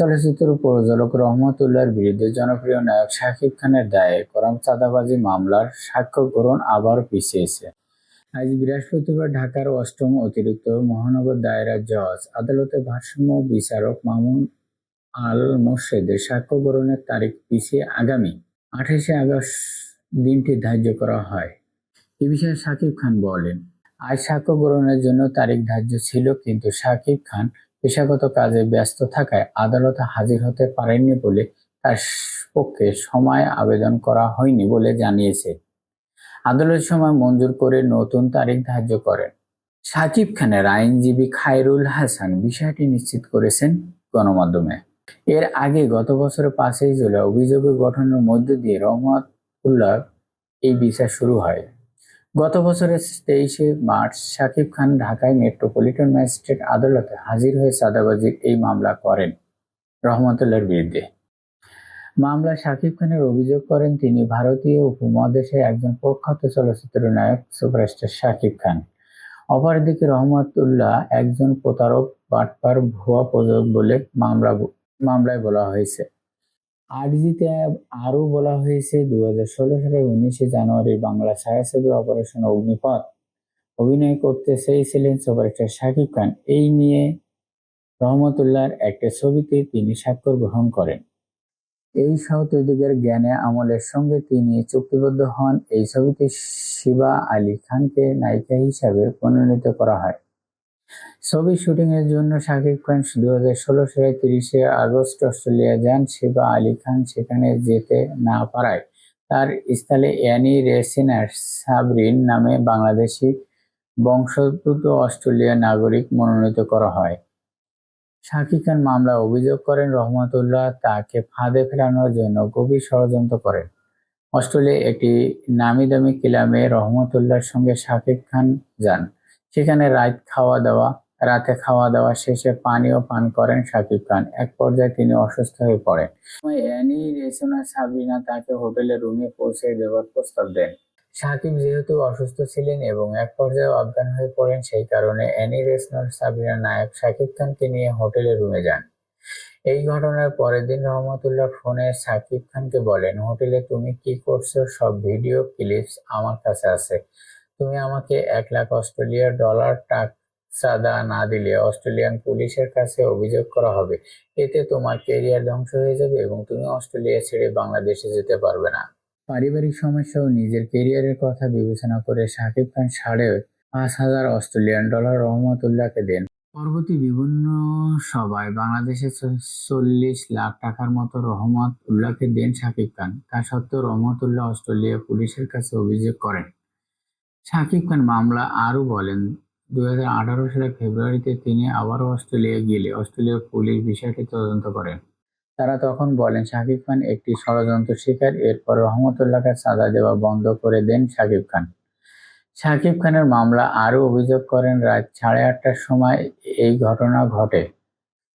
চলচ্চিত্র পরিচালক রহমতুল্লাহর বিরুদ্ধে জনপ্রিয় নায়ক শাকিব খানের দায়ে করা চাঁদাবাজি মামলার সাক্ষ্য গ্রহণ আবার পিছিয়েছে। আজ বৃহস্পতিবার ঢাকার অষ্টম অতিরিক্ত মহানগর দায়রা জজ, আদালতে ভারসাম্য বিচারক মামুন আল মোর্শেদের সাক্ষ্য গ্রহণের তারিখ পিছিয়ে আগামী আঠাশে আগস্ট দিনটি ধার্য করা হয়। এ বিষয়ে সাকিব খান বলেন, আজ সাক্ষ্য গ্রহণের জন্য তারিখ ধার্য ছিল, কিন্তু সাকিব খান পেশাগত কাজে ব্যস্ত থাকায় আদালতে হাজির হতে পারেননি বলে তার পক্ষে সময় আবেদন করা হয়নি বলে জানিয়েছে। আদালত সময় মঞ্জুর করে নতুন তারিখ ধার্য করেন। সাকিব খানের আইনজীবী খায়রুল হাসান বিষয়টি নিশ্চিত করেছেন গণমাধ্যমে। এর আগে গত বছরের পাঁচই জুলাই অভিযোগের গঠনের মধ্য দিয়ে রহমতুল্লাহ এই বিচার শুরু হয়। গত বছরের তেইশে মার্চ শাকিব খান ঢাকায় মেট্রোপলিটন ম্যাজিস্ট্রেট আদালতে হাজির হয়ে চাঁদাবাজির এই মামলা করেন রহমতুল্লাহর বিরুদ্ধে। মামলা শাকিব খানের অভিযোগ করেন, তিনি ভারতীয় উপমহাদেশে একজন প্রখ্যাত চলচ্চিত্র নায়ক, সুপারস্টার শাকিব খান। অপরদিকে রহমতুল্লাহ একজন প্রতারক, বাটপার ভুয়া প্রযোজক বলে মামলা মামলায় বলা হয়েছে। আরজিতে আরও বলা হয়েছে দু হাজার ষোলো সালের উনিশে জানুয়ারি বাংলা ছায়াছবি অপারেশন অগ্নিপথ অভিনয় করতে চেয়েছিলেন সুপারস্টার শাকিব খান। এই নিয়ে রহমতুল্লাহর একটা ছবিতে তিনি স্বাক্ষর গ্রহণ করেন। এই সহযোগীদের জ্ঞানে আমলের সঙ্গে তিনি চুক্তিবদ্ধ হন। এই ছবিতে শিবা আলী খানকে নায়িকা হিসাবে মনোনীত করা হয়। ছবি শুটিং এর জন্য শাকিব খান দু হাজার ষোলো সালের তিরিশে আগস্ট অস্ট্রেলিয়া যান শিবা আলী খান সেখানে যেতে না পারায়। তার স্থলে অ্যানি রেসিনার সাবরিন নামে বাংলাদেশি বংশোদ্ভূত অস্ট্রেলিয়া নাগরিক মনোনীত করা হয়। শাকিব খান মামলায় অভিযোগ করেন, রহমতুল্লাহ তাকে ফাঁদে ফেরানোর জন্য গভীর ষড়যন্ত্র করেন। অস্ট্রেলিয়া একটি নামি দামি ক্লাবে রহমতুল্লাহর সঙ্গে শাকিব খান যান। সেখানে রাত খাওয়া দাওয়া, রাতে খাওয়া দাওয়া শেষে পানীয় পান করেন শাকিব খান। এক পর্যায়ে তিনি অসুস্থ হয়ে পড়েন। অ্যানি রেসোনা সাবরিনা তাকে হোটেলে রুমে পৌঁছে দেওয়ার প্রস্তাব দেন। সাকিব যেহেতু অসুস্থ ছিলেন এবং এক পর্যায়ে অজ্ঞান হয়ে পড়েন, সেই কারণে অ্যানি রেসনার সাবিনা নায়ক শাকিব খানকে নিয়ে হোটেলে রুমে যান। এই ঘটনার পরের দিন রহমতুল্লাহ ফোনে সাকিব খানকে বলেন, হোটেলে তুমি কি করছ? সব ভিডিও, ক্লিপস আমার কাছে আছে। তুমি আমাকে এক লাখ অস্ট্রেলিয়ার ডলার টাকা চাঁদা না দিলে অস্ট্রেলিয়ান পুলিশের কাছে অভিযোগ করা হবে। এতে তোমার কেরিয়ার ধ্বংস হয়ে যাবে এবং তুমি অস্ট্রেলিয়া ছেড়ে বাংলাদেশে যেতে পারবে না। পারিবারিক সমস্যা ও নিজের কেরিয়ারের কথা বিবেচনা করে শাকিব খান সাড়ে পাঁচ হাজার অস্ট্রেলিয়ান ডলার রহমতুল্লাহকে দেন। পরবর্তী বিভিন্ন সভায় বাংলাদেশে চল্লিশ লাখ টাকার মতো রহমত উল্লাহকে দেন শাকিব খান। তা সত্ত্বেও রহমতুল্লাহ অস্ট্রেলিয়া পুলিশের কাছে অভিযোগ করেন। শাকিব খান মামলা আরও বলেন দুই হাজার আঠারো সালের ফেব্রুয়ারিতে তিনি আবারও অস্ট্রেলিয়া গেলে অস্ট্রেলিয়ার পুলিশ বিষয়টি তদন্ত করেন তারা তখন বলেন, শাকিব খান একটি ষড়যন্ত্র শিকার, এরপর রহমতুল্লাহকে চাঁদা দেওয়া বন্ধ করে দেন শাকিব খান। শাকিব খানের মামলা আরও অভিযোগ করেন, রাত সাড়ে আটটার সময় এই ঘটনা ঘটে।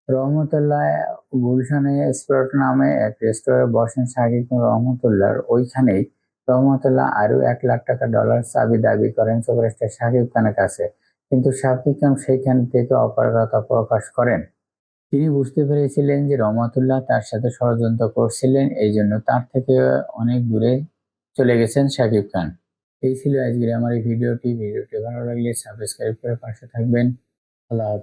রহমতুল্লাহ গুলশানে স্পট নামে এক রেস্টুরেন্টে বসেন শাকিব রহমতুল্লাহর। ওইখানেই রহমতুল্লাহ আরও এক লাখ টাকা ডলার চাবি দাবি করেন সুপারস্টার শাকিব খানের কাছে। কিন্তু শাকিব খান সেইখান থেকে অপারগতা প্রকাশ করেন। তিনি বুঝতে পেরেছিলেন যে রহমতুল্লাহ তার সাথে ষড়যন্ত্র করছিলেন, এই জন্য তার থেকে অনেক দূরে চলে গেছেন শাকিব খান। এই ছিল আজকের আমার এই ভিডিওটি। ভিডিওটি ভালো লাগলে সাবস্ক্রাইব করে পাশে থাকবেন। আল্লাহ।